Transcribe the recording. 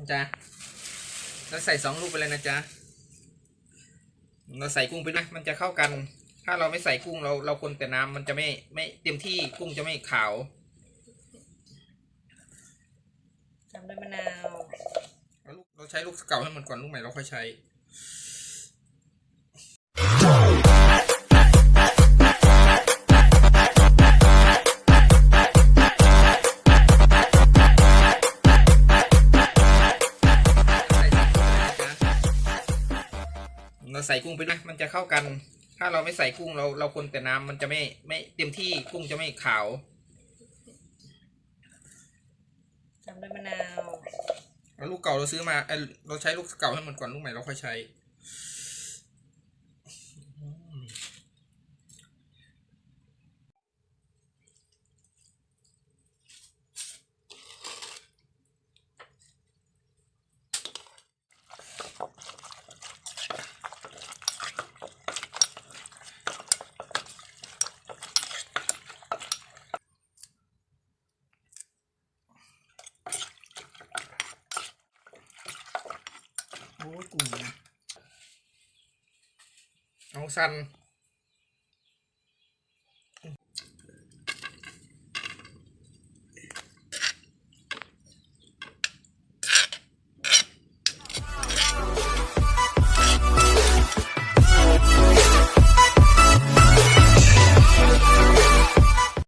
นะจ๊ะแล้วใส่สองลูกไปเลยนะจ๊ะเราใส่กุ้งไปด้วยมันจะเข้ากัน ถ้าเราไม่ใส่กุ้งเราเราคนแต่น้ำมันจะไม่ไม่เต็มที่กุ้งจะไม่ขาวตามด้วยมะนาวเอาลูกเราใช้ลูกเก่าให้มันก่อนลูกใหม่เราค่อยใช้ เราใส่กุ้งไปด้วยมันจะเข้ากัน ถ้าเราไม่ใส่กุ้งเราเราคนแต่น้ำมันจะไม่ไม่เต็มที่กุ้งจะไม่ขาวตามด้วยมะนาวเอาลูกเก่าเราซื้อมาเอ้ยเราใช้ลูกเก่าให้มันก่อนลูกใหม่เราค่อยใช้ bố cùng áo xanh.